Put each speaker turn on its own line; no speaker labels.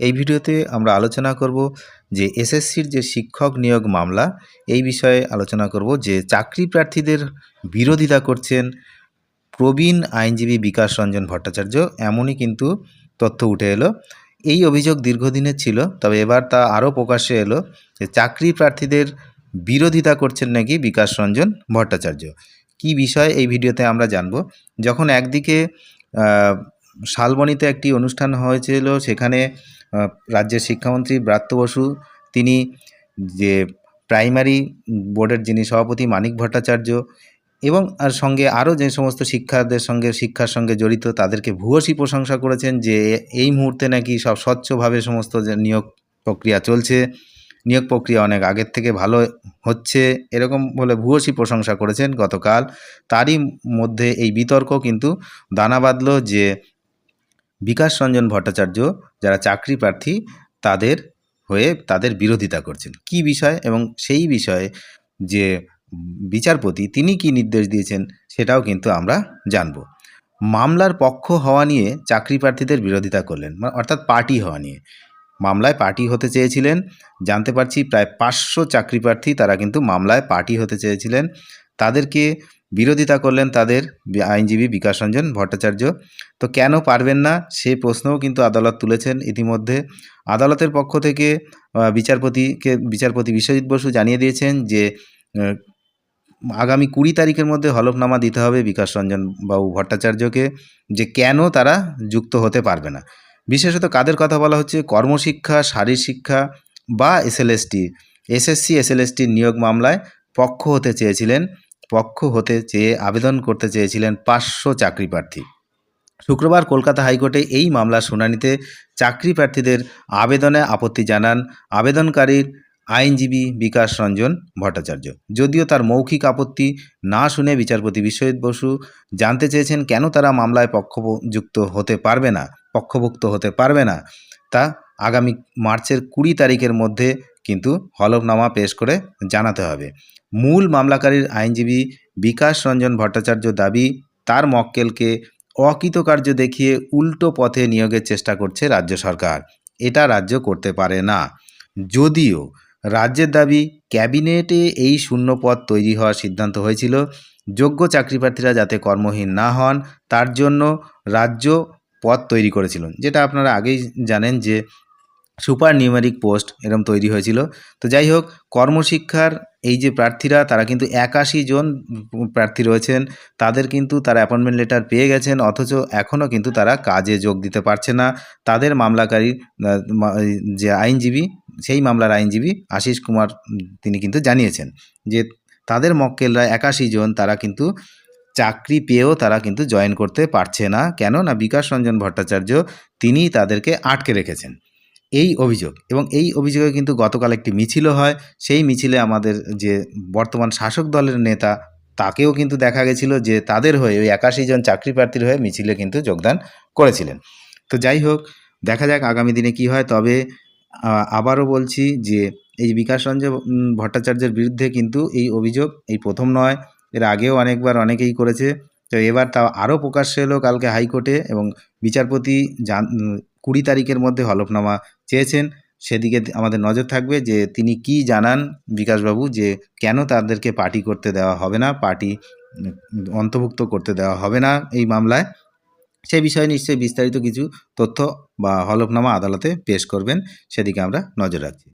এই ভিডিওতে আমরা আলোচনা করব যে এসএসসির যে শিক্ষক নিয়োগ মামলা, এই বিষয়ে আলোচনা করব যে চাকরি প্রার্থীদের বিরোধিতা করছেন প্রবীণ আইনজীবী বিকাশ রঞ্জন ভট্টাচার্য। এমনই কিন্তু তথ্য উঠে এলো। এই অভিযোগ দীর্ঘদিনের ছিল, তবে এবার তা আরও প্রকাশ্যে এলো যে চাকরি প্রার্থীদের বিরোধিতা করছেন নাকি বিকাশ রঞ্জন ভট্টাচার্য। কি বিষয় এই ভিডিওতে আমরা জানব। যখন একদিকে শালবনীতে একটি অনুষ্ঠান হয়েছিল, সেখানে রাজ্যের শিক্ষামন্ত্রী ব্রাত্য বসু, তিনি যে প্রাইমারি বোর্ডের যিনি সভাপতি মানিক ভট্টাচার্য এবং আর সঙ্গে আরও যে সমস্ত শিক্ষাদের সঙ্গে, শিক্ষার সঙ্গে জড়িত, তাদেরকে ভূয়সী প্রশংসা করেছেন যে এই মুহূর্তে নাকি সব স্বচ্ছভাবে সমস্ত যে নিয়োগ প্রক্রিয়া চলছে, নিয়োগ প্রক্রিয়া অনেক আগের থেকে ভালো হচ্ছে, এরকম বলে ভূয়সী প্রশংসা করেছেন গতকাল। তারই মধ্যে এই বিতর্ক কিন্তু দানা বাঁধল যে বিকাশ রঞ্জন ভট্টাচার্য যারা চাকরি প্রার্থী, তাদের হয়ে তাদের বিরোধিতা করছেন। কি বিষয় এবং সেই বিষয়ে যে বিচারপতি, তিনি কি নির্দেশ দিয়েছেন সেটাও কিন্তু আমরা জানব। মামলার পক্ষ হওয়া নিয়ে চাকরি প্রার্থীদের বিরোধিতা করলেন মানে অর্থাৎ পার্টি হওয়া নিয়ে। মামলায় পার্টি হতে চেয়েছিলেন, জানতে পারছি প্রায় পাঁচশো চাকরি প্রার্থী তারা কিন্তু মামলায় পার্টি হতে চেয়েছিলেন। তাদেরকে বিরোধিতা করলেন তাদের আইনজীবী বিকাশ রঞ্জন ভট্টাচার্য। তো কেন পারবেন না? সে প্রশ্নও কিন্তু আদালত তুলেছেন ইতিমধ্যে। আদালতের পক্ষ থেকে বিচারপতিকে, বিচারপতি বিশ্বজিৎ বসু জানিয়ে দিয়েছেন যে আগামী কুড়ি তারিখের মধ্যে হলফনামা দিতে হবে বিকাশ রঞ্জন বাবু ভট্টাচার্যকে যে কেন তারা যুক্ত হতে পারবে না। বিশেষত কাদের কথা বলা হচ্ছে? কর্মশিক্ষা শিক্ষা বা এসএলএসটি। এসএসসি, এসএলএসটির নিয়োগ মামলায় পক্ষ হতে চেয়েছিলেন। পক্ষ হতে চেয়ে আবেদন করতে চেয়েছিলেন পাঁচশো চাকরি প্রার্থী। শুক্রবার কলকাতা হাইকোর্টে এই মামলার শুনানিতে চাকরি প্রার্থীদের আবেদনে আপত্তি জানান আবেদনকারীর আইনজীবী বিকাশ রঞ্জন ভট্টাচার্য। যদিও তার মৌখিক আপত্তি না শুনে বিচারপতি বিশ্বজিৎ বসু জানতে চেয়েছেন কেন তারা মামলায় পক্ষযুক্ত হতে পারবে না, পক্ষভুক্ত হতে পারবে না, তা আগামী মার্চের কুড়ি তারিখের মধ্যে কিন্তু হলফনামা পেশ করে জানাতে হবে। মূল মামলাকারীর আইনজীবী বিকাশ রঞ্জন ভট্টাচার্য দাবি, তার মক্কেলকে অকৃতকার্য দেখিয়ে উল্টো পথে নিয়োগের চেষ্টা করছে রাজ্য সরকার। এটা রাজ্য করতে পারে না। যদিও রাজ্যের দাবি, ক্যাবিনেটে এই শূন্য পদ তৈরি হওয়ার সিদ্ধান্ত হয়েছিল। যোগ্য চাকরিপ্রার্থীরা যাতে কর্মহীন না হন, তার জন্য রাজ্য পদ তৈরি করেছিলেন যেটা আপনারা আগেই জানেন যে সুপার নিউমেরিক পোস্ট এরম তৈরি হয়েছিল। তো যাই হোক কর্মশিক্ষার এই যে প্রার্থীরা, তারা কিন্তু একাশি জন প্রার্থী রয়েছেন। তাদের কিন্তু তারা অ্যাপয়েন্টমেন্ট লেটার পেয়ে গেছেন, অথচ এখনও কিন্তু তারা কাজে যোগ দিতে পারছে না। তাদের মামলাকারী যে আইনজীবী, সেই মামলার আইনজীবী আশিস কুমার, তিনি কিন্তু জানিয়েছেন যে তাদের মক্কেলরা একাশি জন, তারা কিন্তু চাকরি পেয়েও তারা কিন্তু জয়েন করতে পারছে না। কেন না বিকাশ রঞ্জন ভট্টাচার্য তিনি তাদেরকে আটকে রেখেছেন। এই অভিযোগ এবং এই অভিযোগে কিন্তু গতকাল একটি মিছিলও হয়। সেই মিছিলে আমাদের যে বর্তমান শাসক দলের নেতা, তাকেও কিন্তু দেখা গেছিল যে তাদের হয়ে ওই একাশি জন চাকরি প্রার্থীর হয়ে মিছিলে কিন্তু যোগদান করেছিলেন। তো যাই হোক, দেখা যাক আগামী দিনে কি হয়। তবে আবারও বলছি যে এই বিকাশ রঞ্জন ভট্টাচার্যের বিরুদ্ধে কিন্তু এই অভিযোগ এই প্রথম নয়। এর আগেও অনেকবার অনেকেই করেছে। তো এবার তাও আরও প্রকাশ্যে এলো কালকে হাইকোর্টে এবং বিচারপতি কুড়ি তারিখের মধ্যে হলফনামা চেয়েছেন। সেদিকে আমাদের নজর থাকবে যে তিনি কি জানান বিকাশবাবু যে কেন তাদেরকে পার্টি করতে দেওয়া হবে না, পার্টি অন্তর্ভুক্ত করতে দেওয়া হবে না এই মামলায়। সে বিষয়ে নিশ্চয়ই বিস্তারিত কিছু তথ্য বা হলফনামা আদালতে পেশ করবেন। সেদিকে আমরা নজর রাখছি।